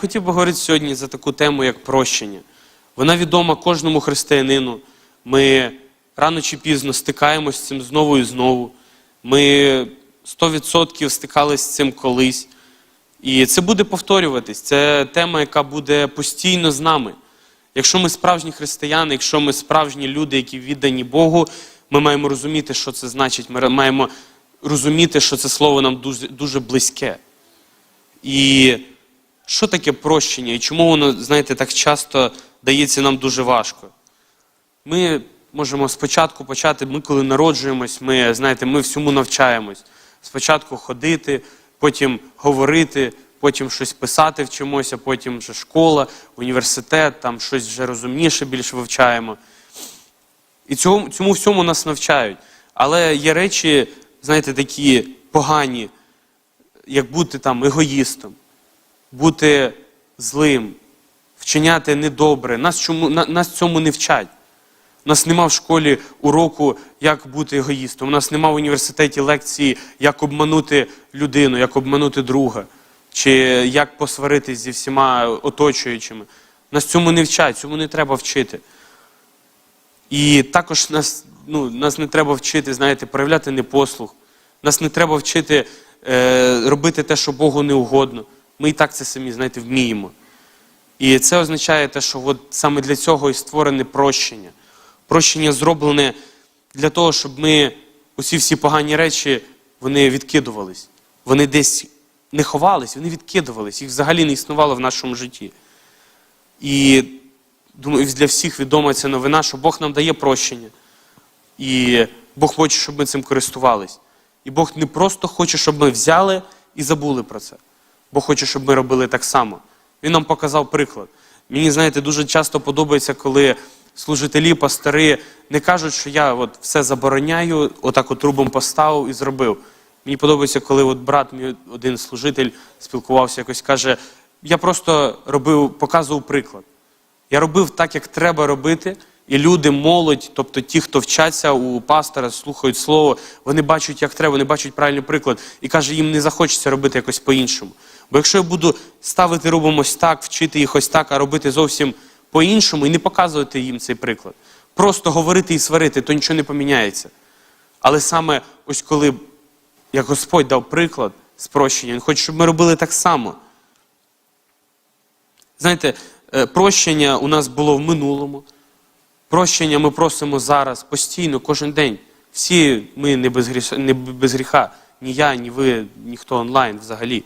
Хотів би говорити сьогодні за таку тему, як прощення. Вона відома кожному християнину. Ми рано чи пізно стикаємось з цим знову і знову. Ми 100% стикалися з цим колись. І це буде повторюватись. Це тема, яка буде постійно з нами. Якщо ми справжні християни, якщо ми справжні люди, які віддані Богу, ми маємо розуміти, що це значить. Ми маємо розуміти, що це слово нам дуже, дуже близьке. І що таке прощення? І чому воно, знаєте, так часто дається нам дуже важко? Ми можемо спочатку почати, ми коли народжуємось, ми, знаєте, ми всьому навчаємось. Спочатку ходити, потім говорити, потім щось писати вчимося, потім вже школа, університет, там щось вже розумніше більш вивчаємо. І цьому, цьому всьому нас навчають. Але є речі, знаєте, такі погані, як бути там егоїстом, бути злим, вчиняти недобре. Нас, чому, на- нас цьому не вчать. У нас нема в школі уроку, як бути егоїстом. У нас нема в університеті лекції, як обманути людину, як обманути друга, чи як посваритись зі всіма оточуючими. Нас цьому не вчать, цьому не треба вчити. І також нас, ну, нас не треба вчити, знаєте, проявляти непослух. Нас не треба вчити е, робити те, що Богу не угодно. Ми і так це самі, знаєте, вміємо. І це означає те, що от саме для цього і створене прощення. Прощення зроблене для того, щоб ми усі всі погані речі вони відкидувались. Вони десь не ховались, вони відкидувались. Їх взагалі не існувало в нашому житті. І думаю, для всіх відома ця новина, що Бог нам дає прощення. І Бог хоче, щоб ми цим користувались. І Бог не просто хоче, щоб ми взяли і забули про це. Бог хоче, щоб ми робили так само. Він нам показав приклад. Мені, знаєте, дуже часто подобається, коли служителі, пастори не кажуть, що я от все забороняю, отак от трубом поставив і зробив. Мені подобається, коли от брат, мій один служитель, спілкувався, якось каже: я просто робив, показував приклад. Я робив так, як треба робити, і люди, молодь, тобто ті, хто вчаться у пастора, слухають слово, вони бачать, як треба, вони бачать правильний приклад. І каже, їм не захочеться робити якось по-іншому. Бо якщо я буду ставити робимо ось так, вчити їх ось так, а робити зовсім по-іншому і не показувати їм цей приклад, просто говорити і сварити, то нічого не поміняється. Але саме ось коли, як Господь дав приклад спрощення, Він хоче, щоб ми робили так само. Знаєте, е, прощення у нас було в минулому. Прощення ми просимо зараз постійно, кожен день. Всі ми не без, гріша, не без гріха. Ні я, ні ви, ніхто онлайн взагалі.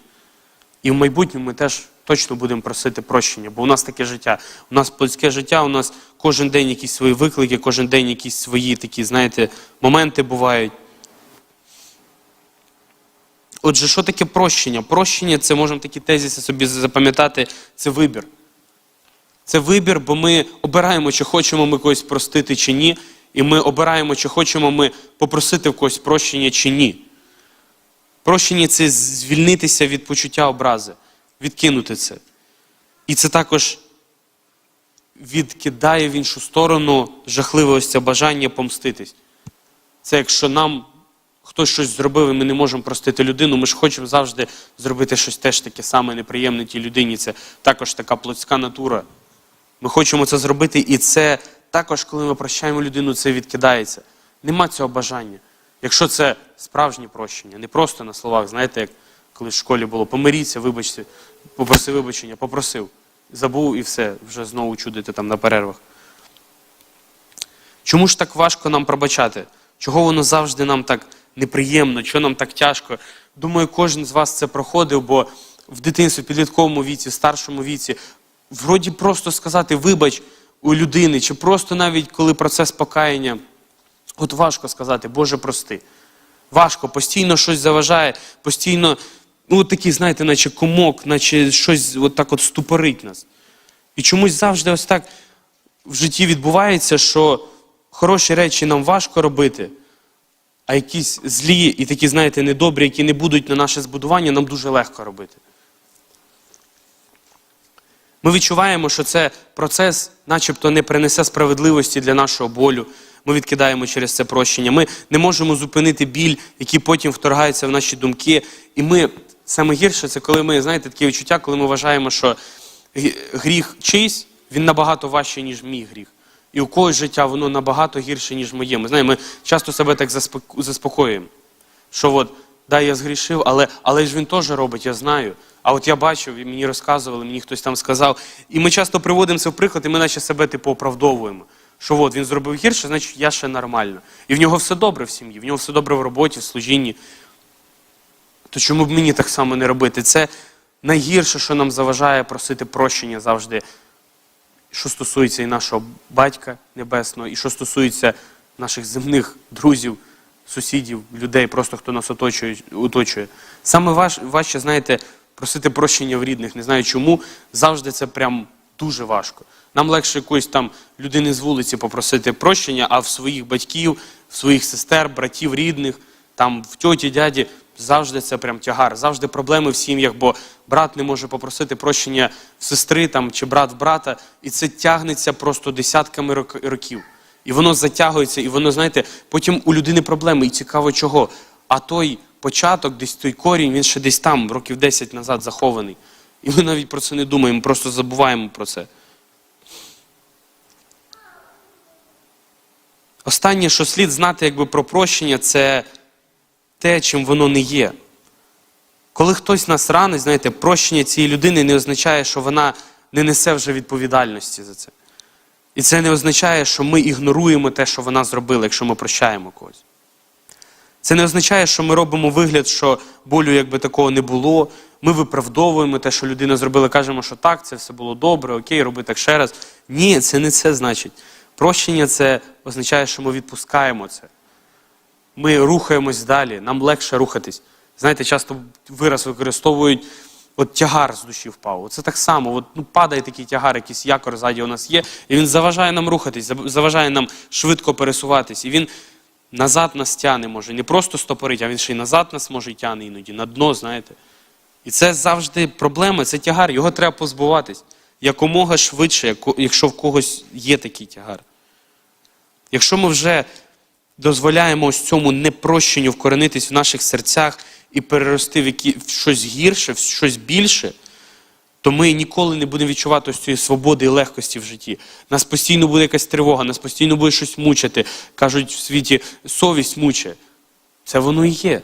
І в майбутньому ми теж точно будемо просити прощення, бо у нас таке життя. У нас плотське життя, у нас кожен день якісь свої виклики, кожен день якісь свої такі, знаєте, моменти бувають. Отже, що таке прощення? Прощення це можемо такі тезиси собі запам'ятати, це вибір. Це вибір, бо ми обираємо, чи хочемо ми когось простити чи ні. І ми обираємо, чи хочемо ми попросити в когось прощення чи ні. Прощення це звільнитися від почуття образи, відкинути це. І це також відкидає в іншу сторону жахливе бажання помститись. Це якщо нам хтось щось зробив, і ми не можемо простити людину, ми ж хочемо завжди зробити щось теж таке саме неприємне тій людині. Це також така плотська натура. Ми хочемо це зробити, і це також, коли ми прощаємо людину, це відкидається. Нема цього бажання. Якщо це справжнє прощення, не просто на словах, знаєте, як коли в школі було помиріться, вибачте, попроси вибачення, попросив. Забув і все, вже знову чудити там на перервах. Чому ж так важко нам пробачати? Чого воно завжди нам так неприємно, чого нам так тяжко? Думаю, кожен з вас це проходив, бо в дитинстві, підлітковому віці, в старшому віці, вроді просто сказати вибач у людини, чи просто навіть коли процес покаяння, от важко сказати, Боже, прости. Важко, постійно щось заважає, постійно, ну, такий, знаєте, наче комок, наче щось от так от ступорить нас. І чомусь завжди ось так в житті відбувається, що хороші речі нам важко робити, а якісь злі і такі, знаєте, недобрі, які не будуть на наше збудування, нам дуже легко робити. Ми відчуваємо, що це процес, начебто, не принесе справедливості для нашого болю. Ми відкидаємо через це прощення. Ми не можемо зупинити біль, який потім вторгається в наші думки. І ми саме гірше, це коли ми, знаєте, таке відчуття, коли ми вважаємо, що гріх чийсь, він набагато важчий, ніж мій гріх. І у когось життя воно набагато гірше, ніж моє. Ми знаємо, ми часто себе так заспокоюємо. Що от, да, я згрішив, але, але ж він теж робить, я знаю. А от я бачив, і мені розказували, мені хтось там сказав. І ми часто приводимо це в приклад, і ми наче себе типу оправдовуємо. Що от він зробив гірше, значить я ще нормально. І в нього все добре в сім'ї, в нього все добре в роботі, в служінні. То чому б мені так само не робити? Це найгірше, що нам заважає просити прощення завжди, що стосується і нашого батька небесного, і що стосується наших земних друзів, сусідів, людей, просто хто нас оточує. оточує. Саме важ, важче, знаєте, просити прощення в рідних. Не знаю чому. Завжди це прям дуже важко. Нам легше якоїсь там людини з вулиці попросити прощення, а в своїх батьків, в своїх сестер, братів, рідних, там в тьоті, дяді завжди це прям тягар, завжди проблеми в сім'ях, бо брат не може попросити прощення в сестри там, чи брат в брата, і це тягнеться просто десятками рок- років. І воно затягується, і воно, знаєте, потім у людини проблеми, і цікаво чого. А той початок, десь той корінь, він ще десь там, років 10 назад захований. І ми навіть про це не думаємо, просто забуваємо про це. Останнє, що слід знати якби, про прощення, це те, чим воно не є. Коли хтось нас ранить, знаєте, прощення цієї людини не означає, що вона не несе вже відповідальності за це. І це не означає, що ми ігноруємо те, що вона зробила, якщо ми прощаємо когось. Це не означає, що ми робимо вигляд, що болю якби такого не було. Ми виправдовуємо те, що людина зробила, кажемо, що так, це все було добре, окей, роби так ще раз. Ні, це не це значить. Прощення це означає, що ми відпускаємо це. Ми рухаємось далі, нам легше рухатись. Знаєте, часто вираз використовують, от тягар з душі впав. Це так само, от, ну, падає такий тягар, якийсь якор ззаді у нас є, і він заважає нам рухатись, заважає нам швидко пересуватись. І він назад нас тяне може. Не просто стопорить, а він ще й назад нас може й тяне іноді, на дно, знаєте. І це завжди проблема, це тягар, його треба позбуватись. Якомога швидше, якщо в когось є такий тягар. Якщо ми вже дозволяємо ось цьому непрощенню вкоренитись в наших серцях і перерости в, щось гірше, в щось більше, то ми ніколи не будемо відчувати ось цієї свободи і легкості в житті. Нас постійно буде якась тривога, нас постійно буде щось мучити. Кажуть в світі, совість мучає. Це воно і є.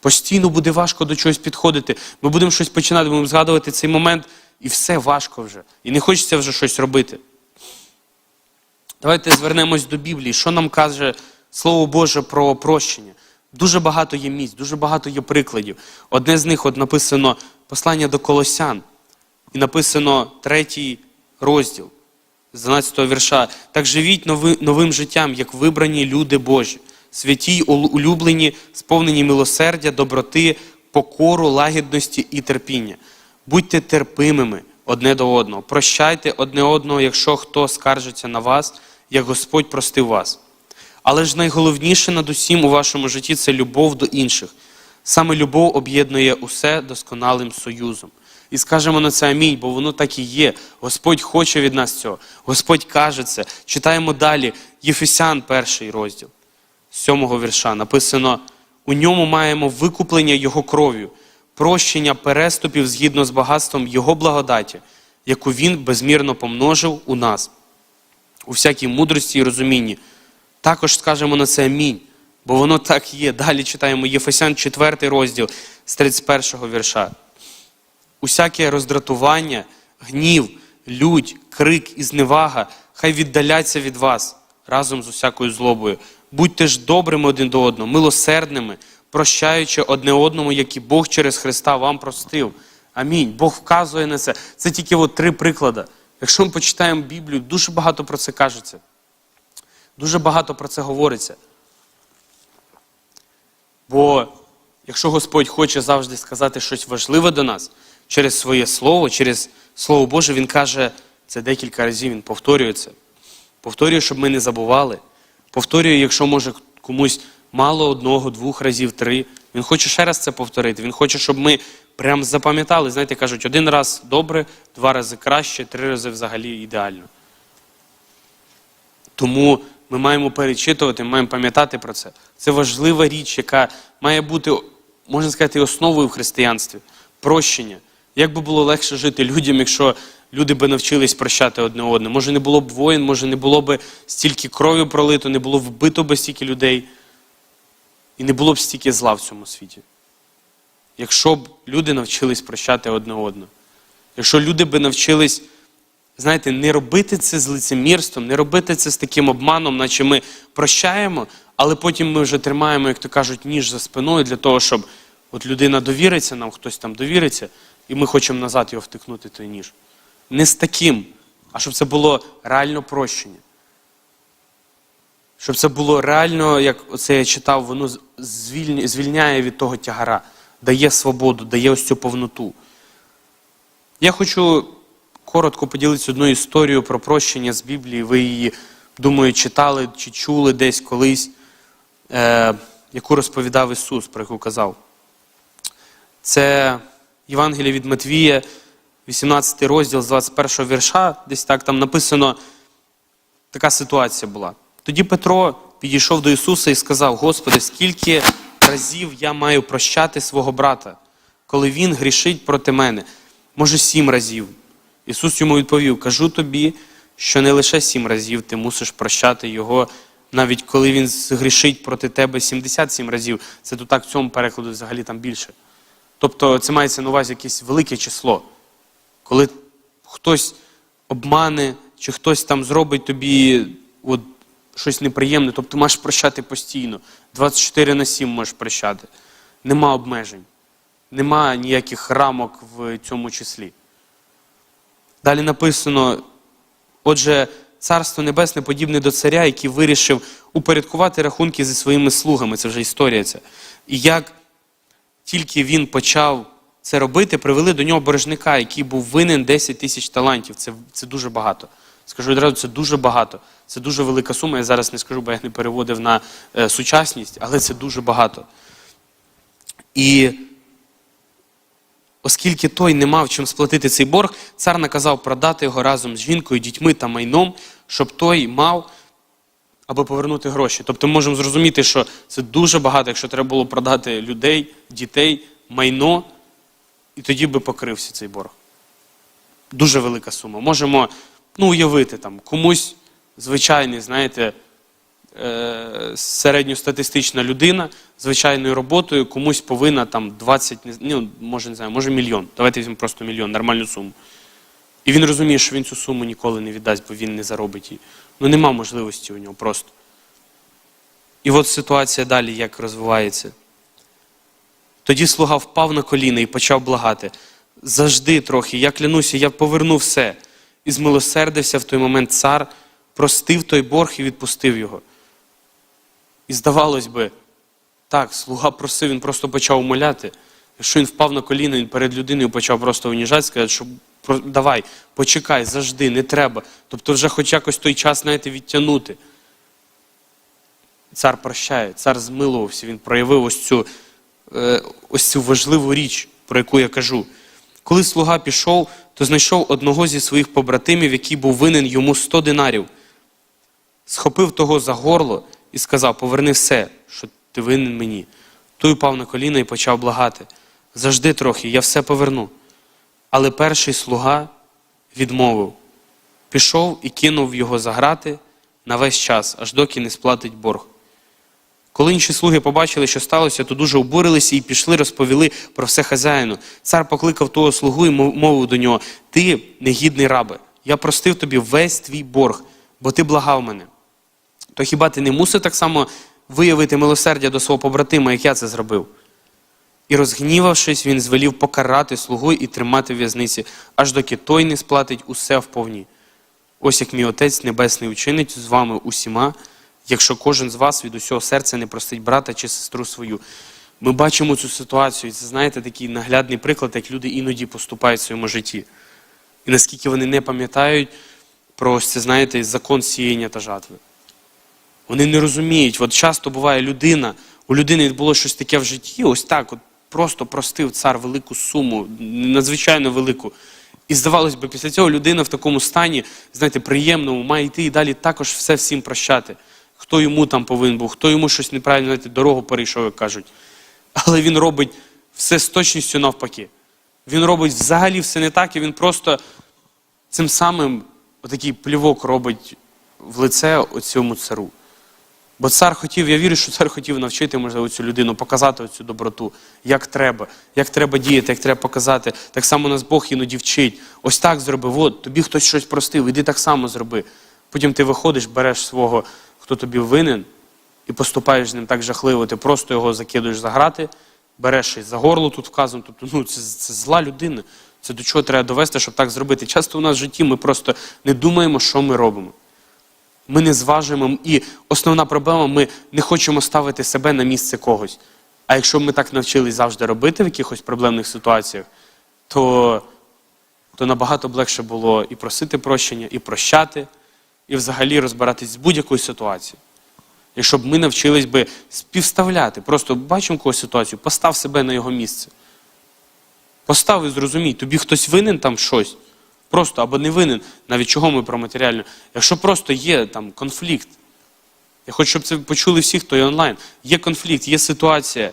Постійно буде важко до чогось підходити. Ми будемо щось починати, будемо згадувати цей момент, і все важко вже. І не хочеться вже щось робити. Давайте звернемось до Біблії. Що нам каже Слово Боже про прощення? Дуже багато є місць, дуже багато є прикладів. Одне з них от написано послання до Колосян. І написано третій розділ з 12 вірша. Так живіть нови, новим життям, як вибрані люди Божі, святі улюблені, сповнені милосердя, доброти, покору, лагідності і терпіння. Будьте терпимими одне до одного. Прощайте одне одного, якщо хто скаржиться на вас, як Господь простив вас. Але ж найголовніше над усім у вашому житті це любов до інших. Саме любов об'єднує усе досконалим союзом. І скажемо на це амінь, бо воно так і є. Господь хоче від нас цього. Господь каже це. Читаємо далі. Єфесян, перший розділ, сьомого вірша. Написано: у ньому маємо викуплення Його кров'ю, прощення переступів згідно з багатством Його благодаті, яку Він безмірно помножив у нас, у всякій мудрості і розумінні. Також скажемо на це амінь, бо воно так є. Далі читаємо Єфесян 4 розділ з 31 вірша. Усяке роздратування, гнів, лють, крик і зневага хай віддаляться від вас разом з усякою злобою. Будьте ж добрими один до одного, милосердними, прощаючи одне одному, як і Бог через Христа вам простив. Амінь. Бог вказує на це. Це тільки от три приклади. Якщо ми почитаємо Біблію, дуже багато про це кажеться. Дуже багато про це говориться. Бо якщо Господь хоче завжди сказати щось важливе до нас через своє слово, через Слово Боже, Він каже це декілька разів, Він повторює це. Повторює, щоб ми не забували. Повторює, якщо може комусь мало одного, двох разів, три. Він хоче ще раз це повторити. Він хоче, щоб ми прям запам'ятали. Знаєте, кажуть, один раз добре, два рази краще, три рази взагалі ідеально. Тому ми маємо перечитувати, ми маємо пам'ятати про це. Це важлива річ, яка має бути, можна сказати, основою в християнстві. Прощення. Як би було легше жити людям, якщо люди би навчились прощати одне одне. Може, не було б воїн, може, не було б стільки крові пролито, не було б вбито би стільки людей. І не було б стільки зла в цьому світі. Якщо б люди навчились прощати одне одного. Якщо люди би навчились, знаєте, не робити це з лицемірством, не робити це з таким обманом, наче ми прощаємо, але потім ми вже тримаємо, як то кажуть, ніж за спиною для того, щоб от людина довіриться нам, хтось там довіриться, і ми хочемо назад його втикнути, той ніж. Не з таким, а щоб це було реально прощення. Щоб це було реально, як оце я читав, воно звільняє від того тягара, дає свободу, дає ось цю повноту. Я хочу коротко поділитися одною історією про прощення з Біблії. Ви її, думаю, читали чи чули десь колись, е, яку розповідав Ісус, про яку казав. Це Євангеліє від Матвія, 18 розділ з 21 вірша, десь так там написано, така ситуація була. Тоді Петро підійшов до Ісуса і сказав: Господи, скільки разів я маю прощати свого брата, коли він грішить проти мене? Може, сім разів. Ісус йому відповів: Кажу тобі, що не лише сім разів ти мусиш прощати його, навіть коли він згрішить проти тебе 77 разів. Це тут так в цьому перекладу взагалі там більше. Тобто це мається на увазі якесь велике число. Коли хтось обмане, чи хтось там зробить тобі от, щось неприємне, тобто маєш прощати постійно. 24 на 7 можеш прощати. Нема обмежень, нема ніяких рамок в цьому числі. Далі написано: отже, царство небесне подібне до царя, який вирішив упорядкувати рахунки зі своїми слугами. Це вже історія ця. І як тільки він почав це робити, привели до нього боржника, який був винен 10 тисяч талантів. Це, це дуже багато. Скажу одразу, це дуже багато. Це дуже велика сума. Я зараз не скажу, бо я не переводив на е, сучасність, але це дуже багато. І оскільки той не мав чим сплатити цей борг, цар наказав продати його разом з жінкою, дітьми та майном, щоб той мав або повернути гроші. Тобто ми можемо зрозуміти, що це дуже багато, якщо треба було продати людей, дітей, майно, і тоді би покрився цей борг. Дуже велика сума. Можемо ну, уявити там комусь звичайний, знаєте, е, середньостатистична людина звичайною роботою комусь повинна там 20, ну, може, не знаю, може мільйон. Давайте візьмемо просто мільйон, нормальну суму. І він розуміє, що він цю суму ніколи не віддасть, бо він не заробить її. Ну нема можливості у нього просто. І от ситуація далі як розвивається. Тоді слуга впав на коліна і почав благати. Завжди трохи, я клянуся, я поверну все. І змилосердився в той момент цар, простив той борг і відпустив його. І здавалось би, так, слуга просив, він просто почав умоляти. Якщо він впав на коліна, він перед людиною почав просто уніжати, сказати, що давай, почекай, завжди, не треба. Тобто вже хоч якось той час, знаєте, відтягнути. Цар прощає, цар змилувався, він проявив ось цю, е, ось цю важливу річ, про яку я кажу. Коли слуга пішов, то знайшов одного зі своїх побратимів, який був винен йому 100 динарів. Схопив того за горло і сказав: Поверни все, що ти винен мені. Той упав на коліна і почав благати. Завжди трохи, я все поверну. Але перший слуга відмовив, пішов і кинув його за грати на весь час, аж доки не сплатить борг. Коли інші слуги побачили, що сталося, то дуже обурилися і пішли, розповіли про все хазяїну. Цар покликав того слугу і мовив до нього: Ти, негідний рабе, я простив тобі весь твій борг, бо ти благав мене. То хіба ти не мусив так само виявити милосердя до свого побратима, як я це зробив? І розгнівавшись, він звелів покарати слугу і тримати в в'язниці, аж доки той не сплатить усе вповні. Ось як мій Отець Небесний учинить з вами усіма, якщо кожен з вас від усього серця не простить брата чи сестру свою. Ми бачимо цю ситуацію, і це, знаєте, такий наглядний приклад, як люди іноді поступають в своєму житті. І наскільки вони не пам'ятають про ось це, знаєте, закон сіяння та жатви. Вони не розуміють. От часто буває людина, у людини відбулося щось таке в житті, ось так, от просто простив цар велику суму, надзвичайно велику. І здавалось би, після цього людина в такому стані, знаєте, приємному, має йти і далі також все всім прощати. Хто йому там повинен був, хто йому щось неправильно, знаєте, дорогу перейшов, як кажуть. Але він робить все з точністю навпаки. Він робить взагалі все не так, і він просто цим самим отакий плівок робить в лице оцьому цару. Бо цар хотів, я вірю, що цар хотів навчити, можливо, цю людину, показати цю доброту, як треба, як треба діяти, як треба показати. Так само нас Бог іноді вчить. Ось так зроби, от, тобі хтось щось простив, іди так само зроби. Потім ти виходиш, береш свого, хто тобі винен, і поступаєш з ним так жахливо, ти просто його закидуєш за грати, береш щось за горло тут вказано. Тобто, ну, це, це зла людина. Це до чого треба довести, щоб так зробити. Часто у нас в житті ми просто не думаємо, що ми робимо. Ми не зважуємо, і основна проблема, ми не хочемо ставити себе на місце когось. А якщо ми так навчились завжди робити в якихось проблемних ситуаціях, то, то набагато б легше було і просити прощення, і прощати, і взагалі розбиратись з будь-якою ситуацією. Якщо б ми навчились би співставляти, просто бачимо якусь ситуацію, постав себе на його місце. Постав і зрозумій, тобі хтось винен там щось. Просто або не винен, навіть чого ми про матеріальну. Якщо просто є там конфлікт, я хочу, щоб це почули всі, хто є онлайн. Є конфлікт, є ситуація.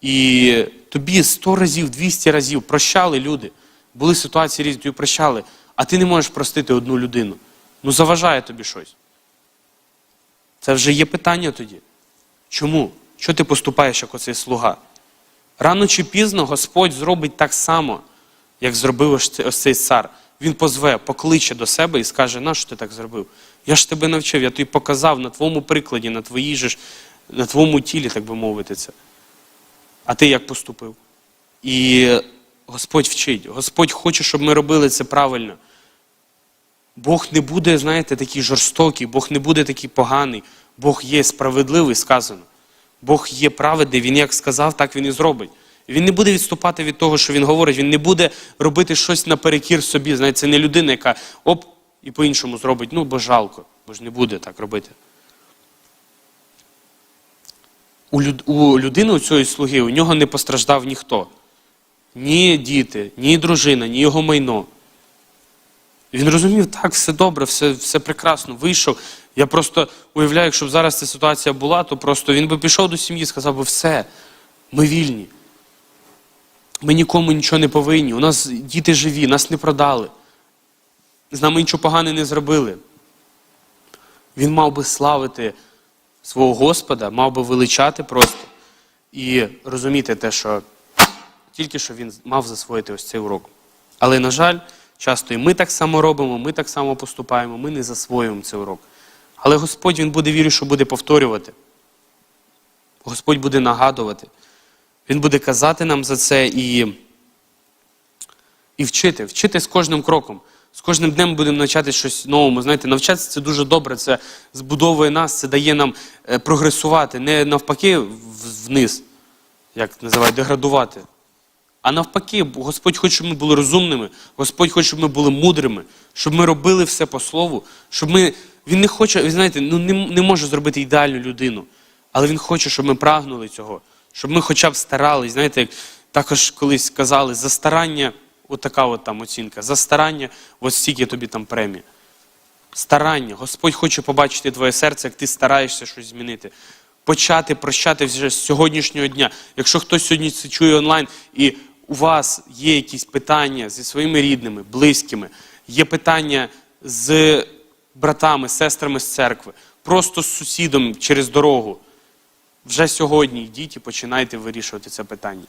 І тобі 100 разів, 200 разів прощали люди. Були ситуації різні, тобі прощали, а ти не можеш простити одну людину. Ну заважає тобі щось. Це вже є питання тоді. Чому? Що ти поступаєш як оцей слуга? Рано чи пізно Господь зробить так само, як зробив ось цей- цар. Він позве, покличе до себе і скаже, нащо ти так зробив? Я ж тебе навчив, я тобі показав на твоєму прикладі, на твоїй же на твоєму тілі, так би мовити, це. А ти як поступив? І Господь вчить. Господь хоче, щоб ми робили це правильно. Бог не буде, знаєте, такий жорстокий, Бог не буде такий поганий. Бог є справедливий, сказано. Бог є праведний, Він як сказав, так Він і зробить. Він не буде відступати від того, що він говорить, він не буде робити щось наперекір собі. Знаєте, це не людина, яка оп, і по-іншому зробить. Ну, бо жалко, бо ж не буде так робити. У, люд, у людини, у цієї слуги, у нього не постраждав ніхто. Ні діти, ні дружина, ні його майно. Він розумів, так, все добре, все, все прекрасно, вийшов. Я просто уявляю, якщо б зараз ця ситуація була, то просто він би пішов до сім'ї і сказав би, все, ми вільні. Ми нікому нічого не повинні. У нас діти живі, нас не продали. З нами нічого поганого не зробили. Він мав би славити свого Господа, мав би величати просто і розуміти те, що тільки що він мав засвоїти ось цей урок. Але, на жаль, часто і ми так само робимо, ми так само поступаємо, ми не засвоюємо цей урок. Але Господь Він буде вірю, що буде повторювати. Господь буде нагадувати. Він буде казати нам за це і, і вчити, вчити з кожним кроком. З кожним днем будемо навчати щось новому. Знаєте, навчатися це дуже добре, це збудовує нас, це дає нам е, прогресувати, не навпаки вниз, як називають, деградувати. А навпаки, Господь хоче, щоб ми були розумними, Господь хоче, щоб ми були мудрими, щоб ми робили все по слову, щоб ми. Він не хоче, ви знаєте, ну не, не може зробити ідеальну людину, але він хоче, щоб ми прагнули цього, щоб ми хоча б старались. Знаєте, як також колись казали, за старання, от така от там оцінка, за старання, ось стільки тобі там премія. Старання. Господь хоче побачити твоє серце, як ти стараєшся щось змінити. Почати прощати вже з сьогоднішнього дня. Якщо хтось сьогодні це чує онлайн, і у вас є якісь питання зі своїми рідними, близькими, є питання з братами, сестрами з церкви, просто з сусідом через дорогу. Вже сьогодні йдіть і починайте вирішувати це питання.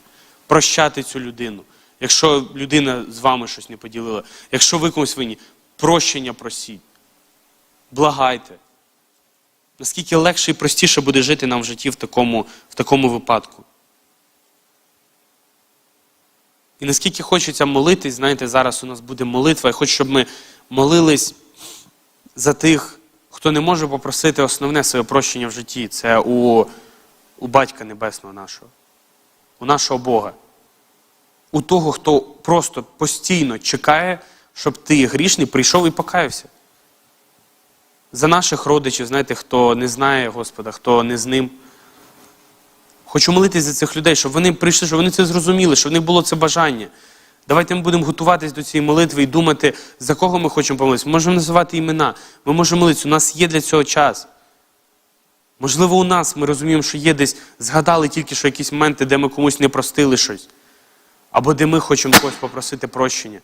Прощати цю людину. Якщо людина з вами щось не поділила, якщо ви комусь винні, прощення просіть. Благайте. Наскільки легше і простіше буде жити нам в житті в такому, в такому випадку. І наскільки хочеться молитись, знаєте, зараз у нас буде молитва, я хочу, щоб ми молились за тих, хто не може попросити основне своє прощення в житті. Це у, у Батька Небесного нашого, у нашого Бога. У того, хто просто постійно чекає, щоб ти грішний прийшов і покаявся. За наших родичів, знаєте, хто не знає Господа, хто не з ним. Хочу молитись за цих людей, щоб вони прийшли, щоб вони це зрозуміли, щоб в них було це бажання. Давайте ми будемо готуватись до цієї молитви і думати, за кого ми хочемо помолитися. Ми можемо називати імена, ми можемо молитися, у нас є для цього час. Можливо, у нас ми розуміємо, що є десь, згадали тільки що якісь моменти, де ми комусь не простили щось, або де ми хочемо когось попросити прощення.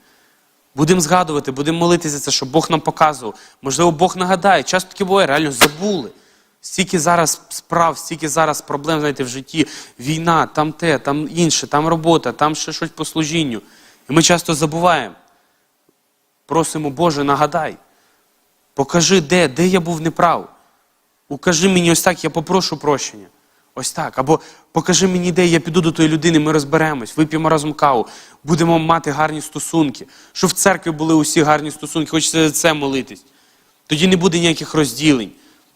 Будемо згадувати, будемо молитися за це, щоб Бог нам показував. Можливо, Бог нагадає. Часто таке буває, реально забули. Стільки зараз справ, стільки зараз проблем, знаєте, в житті. Війна, там те, там інше, там робота, там ще щось по служінню. І ми часто забуваємо. Просимо, Боже, нагадай. Покажи, де, де я був неправ. Укажи мені ось так, я попрошу прощення. Ось так. Або покажи мені, де я піду до тої людини, ми розберемось, вип'ємо разом каву, будемо мати гарні стосунки. Щоб в церкві були усі гарні стосунки, хочеться за це молитись. Тоді не буде ніяких розділень,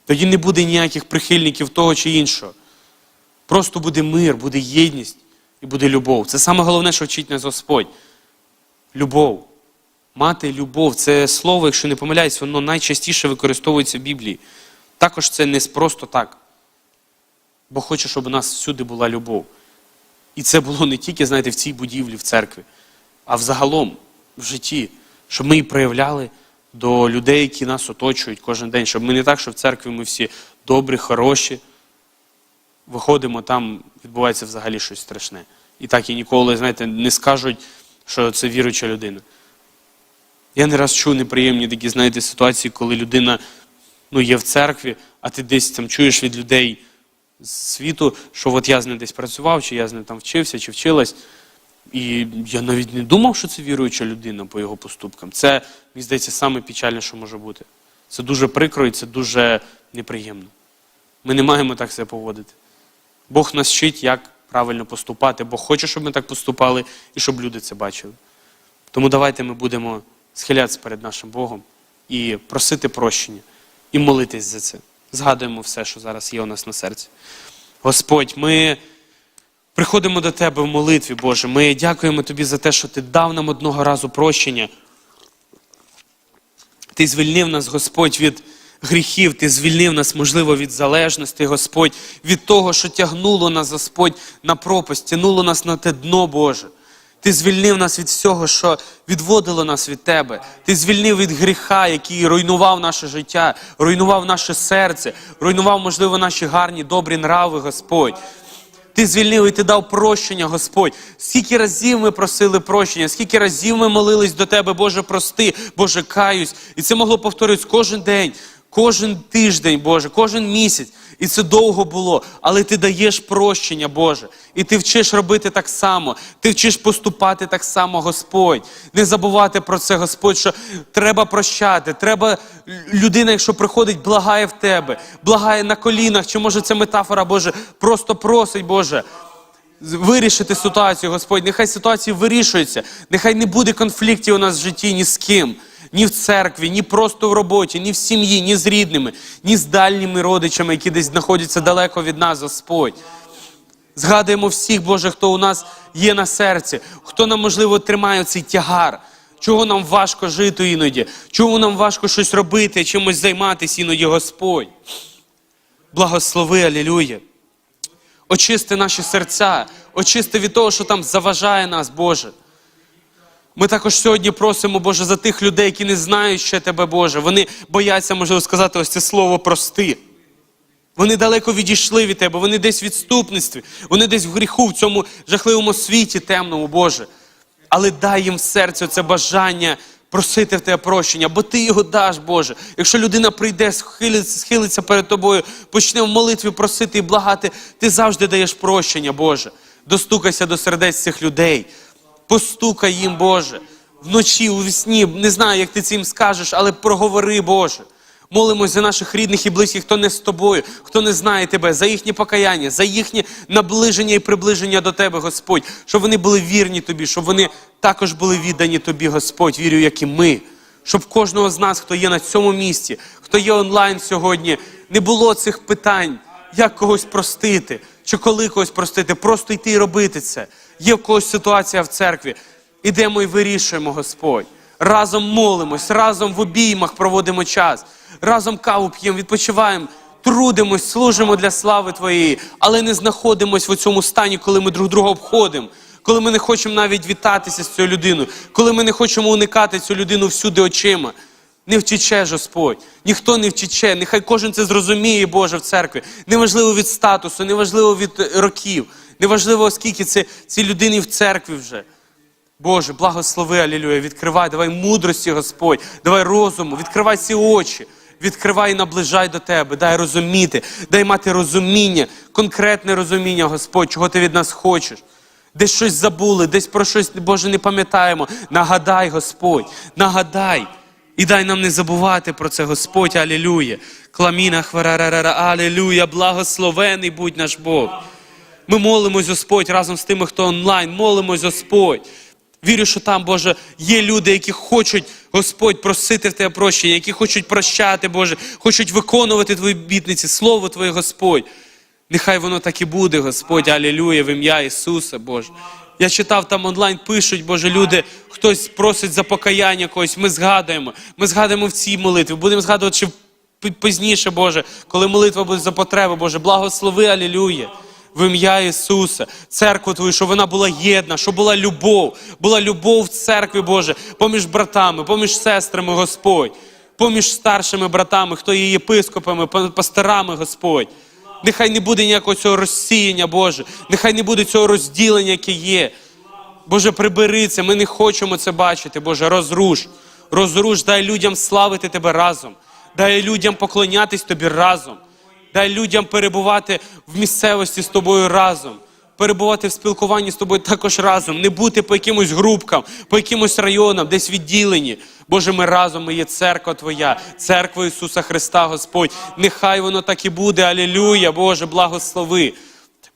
тоді не буде ніяких прихильників того чи іншого. Просто буде мир, буде єдність і буде любов. Це саме головне, що вчить нас Господь. Любов. Мати любов це слово, якщо не помиляюсь, воно найчастіше використовується в Біблії. Також це не просто так. Бо хоче, щоб у нас всюди була любов. І це було не тільки, знаєте, в цій будівлі, в церкві, а взагалом в житті, щоб ми її проявляли до людей, які нас оточують кожен день. Щоб ми не так, що в церкві ми всі добрі, хороші, виходимо, там відбувається взагалі щось страшне. І так і ніколи, знаєте, не скажуть, що це віруюча людина. Я не раз чув неприємні такі, знаєте, ситуації, коли людина ну, є в церкві, а ти десь там чуєш від людей з світу, що от я з ним десь працював, чи я з ним там вчився, чи вчилась. І я навіть не думав, що це віруюча людина по його поступкам. Це, мені здається, саме печальне, що може бути. Це дуже прикро і це дуже неприємно. Ми не маємо так себе поводити. Бог нас вчить, як правильно поступати, Бог хоче, щоб ми так поступали і щоб люди це бачили. Тому давайте ми будемо схилятися перед нашим Богом і просити прощення, і молитись за це. Згадуємо все, що зараз є у нас на серці. Господь, ми приходимо до Тебе в молитві, Боже. Ми дякуємо Тобі за те, що Ти дав нам одного разу прощення. Ти звільнив нас, Господь, від гріхів, Ти звільнив нас, можливо, від залежності, Господь, від того, що тягнуло нас, Господь, на пропасть, тягнуло нас на те дно, Боже. Ти звільнив нас від всього, що відводило нас від Тебе. Ти звільнив від гріха, який руйнував наше життя, руйнував наше серце, руйнував, можливо, наші гарні, добрі нрави, Господь. Ти звільнив і ти дав прощення, Господь. Скільки разів ми просили прощення, скільки разів ми молились до Тебе, Боже, прости, Боже, каюсь. І це могло повторюватися кожен день, кожен тиждень, Боже, кожен місяць. І це довго було, але ти даєш прощення, Боже. І ти вчиш робити так само. Ти вчиш поступати так само, Господь. Не забувати про це, Господь, що треба прощати. Треба людина, якщо приходить, благає в тебе, благає на колінах. Чи може це метафора, Боже, просто просить, Боже. Вирішити ситуацію, Господь. Нехай ситуації вирішуються. Нехай не буде конфліктів у нас в житті ні з ким. Ні в церкві, ні просто в роботі, ні в сім'ї, ні з рідними, ні з дальніми родичами, які десь знаходяться далеко від нас, Господь. Згадуємо всіх, Боже, хто у нас є на серці, хто нам, можливо, тримає цей тягар, чого нам важко жити іноді, чого нам важко щось робити, чимось займатися іноді, Господь. Благослови, Алілюя. Очисти наші серця, очисти від того, що там заважає нас, Боже. Ми також сьогодні просимо, Боже, за тих людей, які не знають ще Тебе, Боже. Вони бояться, можливо, сказати ось це слово прости. Вони далеко відійшли від Тебе, вони десь в відступництві, вони десь в гріху в цьому жахливому світі темному, Боже. Але дай їм в серце це бажання просити в Тебе прощення, бо Ти його даш, Боже. Якщо людина прийде, схилиться перед Тобою, почне в молитві просити і благати, Ти завжди даєш прощення, Боже. Достукайся до сердець цих людей. Постукай їм, Боже, вночі, у вісні, не знаю, як ти це їм скажеш, але проговори, Боже. Молимось за наших рідних і близьких, хто не з тобою, хто не знає тебе, за їхнє покаяння, за їхнє наближення і приближення до тебе, Господь, щоб вони були вірні тобі, щоб вони також були віддані тобі, Господь, вірю, як і ми. Щоб кожного з нас, хто є на цьому місці, хто є онлайн сьогодні, не було цих питань, як когось простити, чи коли когось простити, просто йти і робити це. Є в когось ситуація в церкві. Ідемо і вирішуємо, Господь. Разом молимось, разом в обіймах проводимо час, разом каву п'ємо, відпочиваємо, трудимось, служимо для слави Твоєї, але не знаходимось в цьому стані, коли ми друг друга обходимо, коли ми не хочемо навіть вітатися з цією людиною, коли ми не хочемо уникати цю людину всюди очима. Не втіче Господь, ніхто не втіче, нехай кожен це зрозуміє, Боже, в церкві. Неважливо від статусу, неважливо від років, неважливо, скільки це цій людині в церкві вже. Боже, благослови, алілюя, відкривай, давай мудрості, Господь, давай розуму, відкривай ці очі, відкривай і наближай до Тебе, дай розуміти, дай мати розуміння, конкретне розуміння, Господь, чого ти від нас хочеш. Десь щось забули, десь про щось, Боже, не пам'ятаємо. Нагадай, Господь, нагадай. І дай нам не забувати про це, Господь, алілюя. Кламіна хварарарара, алілюя, благословений будь наш Бог. Ми молимось, Господь, разом з тими, хто онлайн, молимось, Господь. Вірю, що там, Боже, є люди, які хочуть, Господь, просити в Тебе прощення, які хочуть прощати, Боже, хочуть виконувати Твої бітниці, Слово Твоє, Господь. Нехай воно так і буде, Господь, алілюя, в ім'я Ісуса, Боже. Я читав там онлайн, пишуть, Боже, люди, хтось просить за покаяння когось. Ми згадуємо. Ми згадуємо в цій молитві. Будемо згадувати ще пізніше, Боже, коли молитва буде за потреби, Боже, благослови, алілюя. В ім'я Ісуса, церкву Твою, щоб вона була єдна, щоб була любов, була любов в церкві, Боже, поміж братами, поміж сестрами, Господь, поміж старшими братами, хто є єпископами, па- пасторами, Господь. Нехай не буде ніякого цього розсіяння, Боже. Нехай не буде цього розділення, яке є. Боже, прибери це. Ми не хочемо це бачити. Боже, розруш. Розруш, дай людям славити Тебе разом. Дай людям поклонятись Тобі разом. Дай людям перебувати в місцевості з тобою разом. Перебувати в спілкуванні з тобою також разом, не бути по якимось групкам, по якимось районам, десь відділені. Боже, ми разом, ми є церква Твоя, церква Ісуса Христа, Господь. Нехай воно так і буде. Алілюя, Боже, благослови.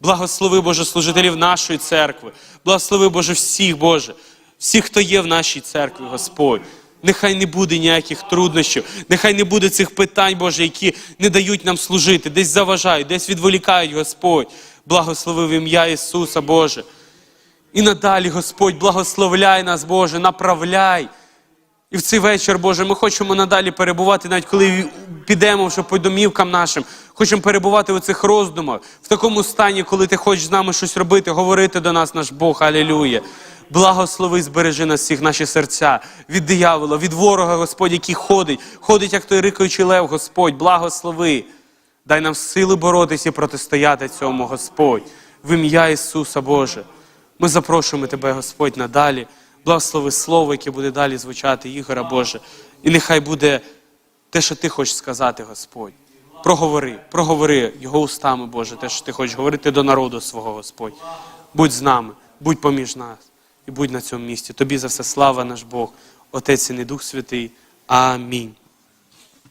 Благослови, Боже, служителів нашої церкви. Благослови, Боже, всіх, Боже, всіх, хто є в нашій церкві, Господь. Нехай не буде ніяких труднощів, нехай не буде цих питань, Боже, які не дають нам служити, десь заважають, десь відволікають, Господь. Благослови в ім'я Ісуса, Боже. І надалі, Господь, благословляй нас, Боже, направляй. І в цей вечір, Боже, ми хочемо надалі перебувати, навіть коли підемо вже по домівкам нашим. Хочемо перебувати у цих роздумах, в такому стані, коли ти хочеш з нами щось робити, говорити до нас, наш Бог, алілюя. Благослови, збережи нас всіх наші серця від диявола, від ворога, Господь, який ходить, ходить, як той рикаючий лев, Господь, благослови. Дай нам сили боротися і протистояти цьому, Господь, в ім'я Ісуса Боже. Ми запрошуємо Тебе, Господь, надалі. Благослови Слово, яке буде далі звучати, Ігора Боже. І нехай буде те, що Ти хочеш сказати, Господь. Проговори, проговори Його устами, Боже, те, що Ти хочеш говорити до народу свого, Господь. Будь з нами, будь поміж нас і будь на цьому місці. Тобі за все слава наш Бог, Отець і не Дух Святий. Амінь.